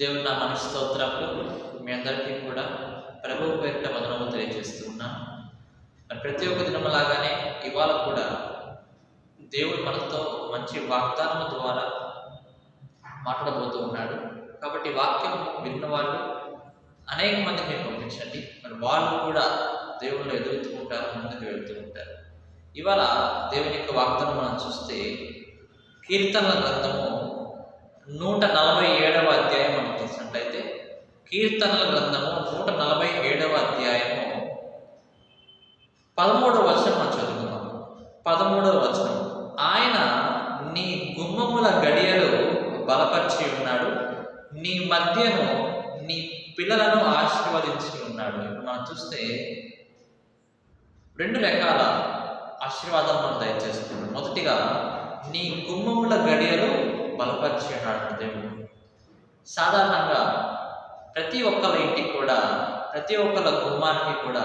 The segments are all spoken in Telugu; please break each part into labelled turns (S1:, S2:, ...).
S1: దేవుని నా మనసు స్తోత్రములు. మీ అందరికీ కూడా ప్రభు పేరిట వదనము తెలియజేస్తూ ఉన్నాను మరి ప్రతి ఒక్క దినములాగానే ఇవాళ కూడా దేవుడు మనతో మంచి వాగ్దానం ద్వారా మాట్లాడబోతూ ఉన్నాడు. కాబట్టి వాక్యం విన్న వాళ్ళు అనేక మంది మీరు పంపించండి మరి వాళ్ళు కూడా దేవుళ్ళు ఎదుగుతుంటారు ముందుకు వెళ్తూ ఉంటారు. ఇవాళ దేవుని యొక్క వాగ్దానం మనం చూస్తే కీర్తనల గ్రంథము నూట నలభై ఏడవ అధ్యాయం మనం చూసినట్లయితే కీర్తనల గ్రంథము నూట నలభై ఏడవ అధ్యాయము. పదమూడవ వచనం మనం చదువుకున్నాం పదమూడవ వచనం. ఆయన నీ గుమ్మముల గడియలు బలపరిచి ఉన్నాడు. నీ మధ్యను నీ పిల్లలను ఆశీర్వదించి ఉన్నాడు. ఇప్పుడు మనం చూస్తే రెండు రకాల ఆశీర్వాదాలు మనం దయచేస్తున్నాడు మొదటిగా నీ గుమ్మముల గడియలు బలపరిచి ఉన్నాడు దేవుడు. సాధారణంగా ప్రతి ఒక్కళ్ళ ఇంటికి కూడా ప్రతి ఒక్కళ్ళ గుమ్మానికి కూడా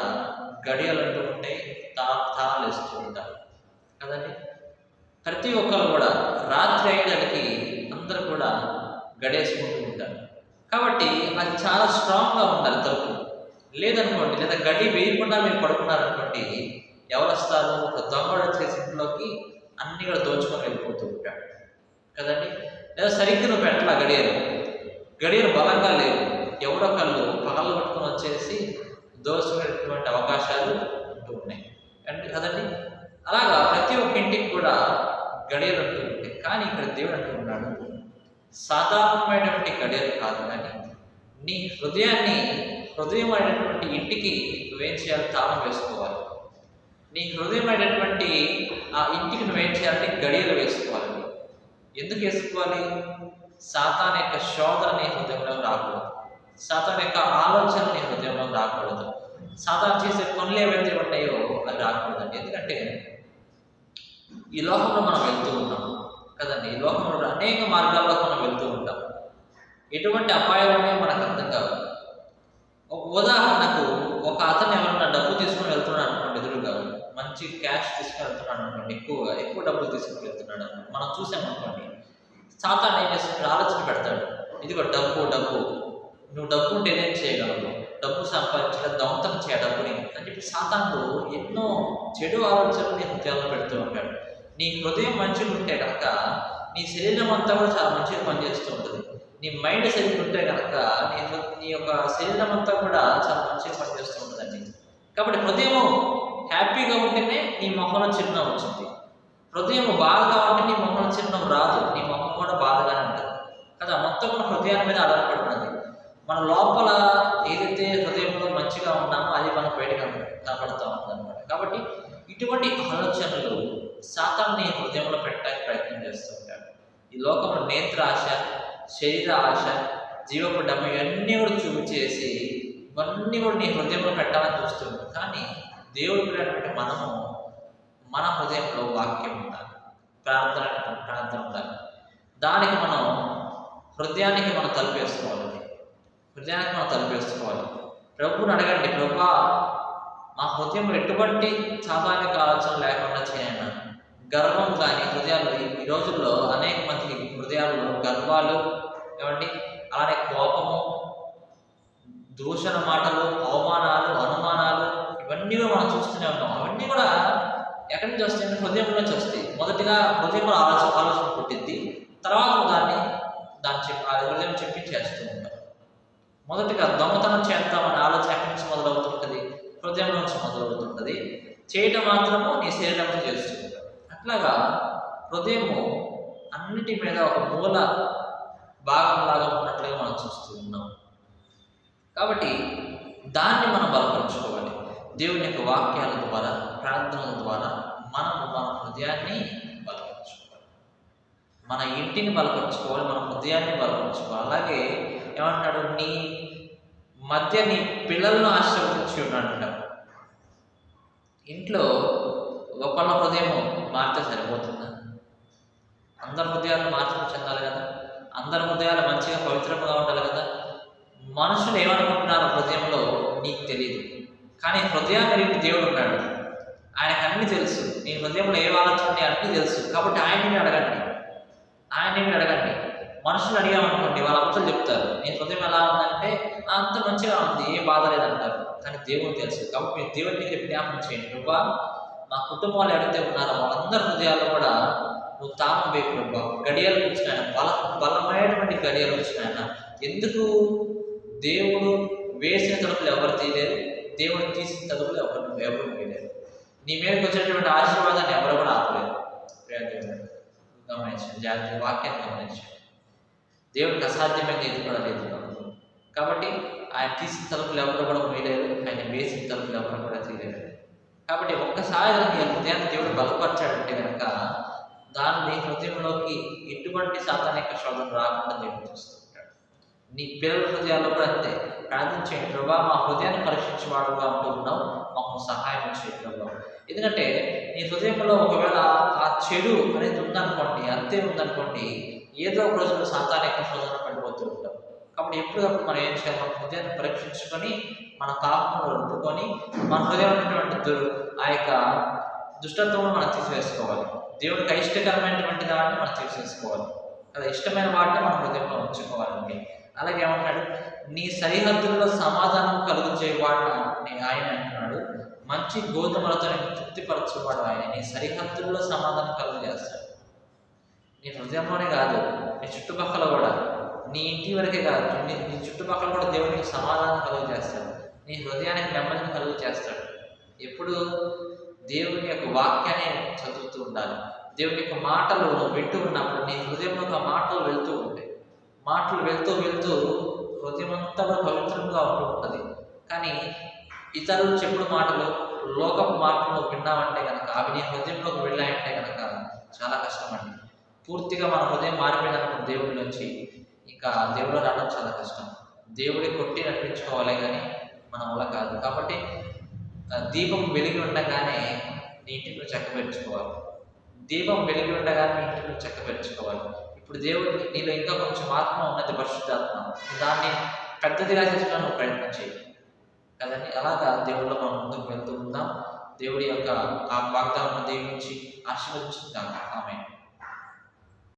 S1: గడియలు అంటూ ఉంటే తా తాళాలు వేస్తూ ఉంటారు. కదండి? ప్రతి ఒక్కరు కూడా రాత్రి అయ్యేదానికి అందరూ కూడా గడేసుకుంటూ ఉంటారు. కాబట్టి అది చాలా స్ట్రాంగ్గా ఉండాలి తలుపు. లేదనుకోండి లేదా గడి వేయకుండా మీరు పడుకున్నారనుకోండి ఎవరు వస్తారు? ఒక దొంగడు వచ్చేసి ఇంట్లోకి అన్ని కూడా దోచుకొని వెళ్ళిపోతూ ఉంటాడు. కదండి? లేదా సరిగ్గా నువ్వు పెట్టాల గడియలు? గడియలు బలంగా లేవు. ఎవరొకళ్ళు పగలు పట్టుకొని వచ్చేసి దోచుకునేటువంటి అవకాశాలు ఉంటూ ఉన్నాయి అంటే కదండి అలాగా ప్రతి ఒక్క ఇంటికి కూడా గడియలు అంటూ ఉంటాయి. కానీ ఇక్కడ దేవుడు అంటూ ఉన్నాడు సాధారణమైనటువంటి గడియలు కాదు కానీ నీ హృదయాన్ని హృదయమైనటువంటి ఇంటికి నువ్వేం చేయాలి తాళం వేసుకోవాలి. నీ హృదయమైనటువంటి ఆ ఇంటికి నువ్వేం చేయాలంటే గడియలు వేసుకోవాలి. ఎందుకు వేసుకోవాలి? సాతాన్ యొక్క శోధన నీ హృదయంలో రాకూడదు. సాతాన్ యొక్క ఆలోచన నీ హృదయంలో రాకూడదు. సాతాన్ చేసే పనులు ఏవైతే ఉంటాయో అవి రాకూడదండి. ఎందుకంటే ఈ లోకంలో మనం వెళ్తూ ఉన్నాం కదండి. ఈ లోకంలో అనేక మార్గాల్లో మనం వెళ్తూ ఉంటాం. ఎటువంటి అపాయాలు ఉన్నాయో మనకు అర్థం కావు. ఒక ఉదాహరణకు ఒక అతను ఎవరన్నా డబ్బు తీసుకుని వెళ్తున్నాడు అనుకోండి ఎదురుగా. మంచి క్యాష్ తీసుకుని వెళ్తున్నాడు అనుకోండి ఎక్కువగా. ఎక్కువ డబ్బులు తీసుకుని వెళ్తున్నాడు అనుకోండి. మనం చూసాం అనుకోండి. సాతాన్ ఏం చేస్తున్నాడు ఆలోచన పెడతాడు. ఇదిగో డబ్బు డబ్బు. నువ్వు డబ్బు ఉంటే ఏదేం చేయగలవు. డబ్బు సంపాదించడం దొంగతనం చేయ డబ్బుని అని చెప్పి సాతాన్లు ఎన్నో చెడు ఆలోచనలు నీ హృదయాల్లో పెడుతూ ఉంటాడు. నీ హృదయం మంచిగా ఉంటే కనుక నీ శరీరం అంతా కూడా చాలా మంచిగా పనిచేస్తూ ఉంటుంది. నీ మైండ్ సరిగ్గా ఉంటే కనుక నీ నీ యొక్క శరీరం అంతా కూడా చాలా మంచిగా పనిచేస్తూ ఉంటుందండి. కాబట్టి హృదయం హ్యాపీగా ఉంటేనే నీ మొహంలో చిరునవ్వు వచ్చింది. హృదయం బాధగా ఉంటే నీ మొహంలో చిరునవ్వు రాదు. నీ మొహం కూడా బాధగానే ఉంటుంది. కదా మొత్తం మన హృదయాన్ని మీద ఆధారపడి ఉన్నది మన లోపల ఏదైతే హృదయంలో మంచిగా ఉన్నామో అది మన బయట కనబడుతూ ఉంటుందన్నమాట కాబట్టి ఇటువంటి ఆలోచనలు శాతాన్ని హృదయంలో పెట్టడానికి ప్రయత్నం చేస్తూ ఉంటాడు. ఈ లోకంలో నేత్ర ఆశ శరీర ఆశ జీవపు డమ్మ ఇవన్నీ కూడా చూపించేసి ఇవన్నీ కూడా నీ హృదయంలో పెట్టాలని చూస్తుంది కానీ దేవుడు పిల్లటువంటి మనము మన హృదయంలో వాక్యం ఉండాలి. ప్రార్థన ప్రార్థన ఉండాలి. దానికి మనం హృదయానికి మనం తలుపేసుకోవాలి హృదయానికి మనం తలుపేసుకోవాలి ప్రభువుని అడగండి ప్రభా మా హృదయంలో ఎటువంటి సామాజిక ఆలోచన లేకుండా చేయండి గర్వం కానీ హృదయాలు ఈ- రోజుల్లో అనేక మందికి హృదయాల్లో గర్వాలు ఏమండి? అలానే కోపము దూషణ మాటలు అవమానాలు అనుమానాలు ఇవన్నీ కూడా మనం చూస్తూనే ఉన్నాం. అవన్నీ కూడా ఎక్కడి నుంచి వస్తాయంటే హృదయం నుంచి వస్తాయి. మొదటిగా హృదయంలో ఆలోచన ఆలోచన పుట్టింది తర్వాత దాన్ని దాన్ని చెప్పి ఆ హృదయం చెప్పి చేస్తూ ఉంటాం. మొదటిగా దొంగతనం చేద్దామనే ఆలోచన ఎక్కడి నుంచి మొదలవుతుంటుంది? హృదయం నుంచి మొదలవుతుంటుంది. చేయటం మాత్రము నీ శరీరంతో చేస్తుంది. అట్లాగా హృదయము అన్నిటి మీద ఒక మూల భాగంలాగా ఉన్నట్లుగా మనం చూస్తూ ఉన్నాం. కాబట్టి దాన్ని మనం బలపరుచుకోవాలి. దేవుని యొక్క వాక్యాల ద్వారా ప్రార్థనల ద్వారా మనము మన హృదయాన్ని బలపరుచుకోవాలి. మన ఇంటిని బలపరుచుకోవాలి మన హృదయాన్ని బలపరుచుకోవాలి. అలాగే ఏమంటాడు నీ మధ్య నీ పిల్లలను ఆశ్రమించి ఉన్నాడంట. ఇంట్లో ఒకళ్ళ హృదయం మారితే సరిపోతుందా? అందరి హృదయాలు మార్పు చెందాలి కదా? అందరి హృదయాలు మంచిగా పవిత్రంగా ఉండాలి కదా? మనుషులు ఏమనుకుంటున్నారు హృదయంలో నీకు తెలియదు కానీ హృదయాన్ని రేపు దేవుడు ఉన్నాడు. ఆయనకు అన్ని తెలుసు. నీ హృదయంలో ఏ ఆలోచన అన్నీ తెలుసు. కాబట్టి ఆయన్ని మీరు అడగండి. ఆయన్ని మీరు అడగండి. మనుషులు అడిగామనుకోండి వాళ్ళ అంతలు చెప్తారు. నేను హృదయం ఎలా ఉందంటే అంత మంచిగా ఉంది ఏ బాధ లేదంటారు. కానీ దేవుడు తెలుసు. కాబట్టి మీరు దేవుడి దగ్గర జ్ఞాపకం చేయండి. ప్రభా మా కుటుంబాలు ఎవరైతే ఉన్నారో వాళ్ళందరి హృదయాల్లో కూడా నువ్వు తాపం వేపు ప్రభా. గడియలు వచ్చినాయన బల బలమైనటువంటి గడియలు వచ్చినాయన ఎందుకు దేవుడు వేసిన తలుపులు ఎవరు తీయలేరు దేవుడు తీసిన తలుపులు ఎవరు ఎవరు వేయలేరు నీ మీదకి వచ్చినటువంటి ఆశీర్వాదాన్ని ఎవరు కూడా ఆపలేరు గమనించండి. జాగ్రత్త వాక్యాన్ని గమనించండి. దేవుడికి అసాధ్యమైనది ఏది కూడా లేదు కాబట్టి. ఆయన తీసిన తలుపులు ఎవరు కూడా వేయలేరు ఆయన వేసిన తలుపులు ఎవరు కూడా తీయలేరు కాబట్టి ఒక్కసారి నీ హృదయాన్ని దేవుడు బలపరిచాడంటే కనుక దాన్ని హృదయంలోకి ఎటువంటి సాతానిక శోధన రాకుండా దేవుడు చూస్తుంటాడు. నీ పిల్లల హృదయాల్లో కూడా అంతే. ప్రార్థించేయండి ప్రభా మా హృదయాన్ని పరీక్షించేవాడుగా ఉంటున్నావు మాకు సహాయం చేయడంలో ఎందుకంటే నీ హృదయంలో ఒకవేళ ఆ చెడు అనేది ఉందనుకోండి అంతే ఉందనుకోండి ఏదో ఒక రోజులో ఎక్కువ శోధన పడిపోతూ ఉంటాం. కాబట్టి ఎప్పటికప్పుడు మనం ఏం చేయాలి మన హృదయాన్ని పరీక్షించుకొని మన పాపంలో రుద్దుకొని మన హృదయం ఉన్నటువంటి ఆ యొక్క దుష్టత్వం మనం తీసివేసుకోవాలి. దేవుడికి అయిష్టకరమైనటువంటి దాన్ని మనం తీసివేసుకోవాలి. అది ఇష్టమైన వాటిని మన హృదయంలో ఉంచుకోవాలండి. అలాగే ఏమంటాడు నీ సరిహద్దుల్లో సమాధానం కలుగు చేయవాడు ఆయన అంటున్నాడు. మంచి గోధుమలతో నేను ఆయన. నీ సరిహద్దుల్లో సమాధానం కలుగు చేస్తాడు నీ హృదయంలోనే కాదు నీ చుట్టుపక్కల కూడా నీ ఇంటి వరకే కాదు నీ నీ చుట్టుపక్కల కూడా దేవునికి సమాధానం కలుగు చేస్తాడు. నీ హృదయానికి నెమ్మదిని కలుగు చేస్తాడు. ఎప్పుడు దేవుని యొక్క వాక్యాన్ని చదువుతూ ఉండాలి. దేవుని యొక్క మాటలు నువ్వు వింటూ ఉన్నప్పుడు నీ హృదయంలో ఆ మాటలు వెళ్తూ ఉంటాయి. మాటలు వెళ్తూ వెళ్తూ హృదయం అంతా కూడా పవిత్రంగా ఉంటూ ఉంటుంది. కానీ ఇతరులు చెప్పుడు మాటలు లోకపు మాటలు విన్నామంటే విన్నావంటే కనుక అవి నీ హృదయంలోకి వెళ్ళాయంటే కనుక చాలా కష్టమండి. పూర్తిగా మన హృదయం మారిపోయిందనుకో దేవుడి నుంచి ఇంకా దేవుడు రావడం చాలా కష్టం. దేవుడి కొట్టి నడిపించుకోవాలి కానీ మన వల్ల కాదు. కాబట్టి దీపం వెలిగి ఉండగానే నీ ఇంటిని నువ్వు చక్కబెట్టుకోవాలి. దీపం వెలిగి ఉండగానే నీ ఇంటిని నువ్వు చక్కబెట్టుకోవాలి. ఇప్పుడు దేవుడు నీలో ఇంకా కొంచెం ఆత్మ ఉన్నది పరిశుద్ధాత్మ. దాన్ని పెద్దదిగా చేసుకోవడానికి ప్రయత్నం చేయి. కదండి? అలాగా దేవుడిలో మనం ముందుకు వెళ్తూ ఉందాం. దేవుడి యొక్క ఆ వాగ్దానం దీవించి ఆశీర్వదించుకుందాం ఆమె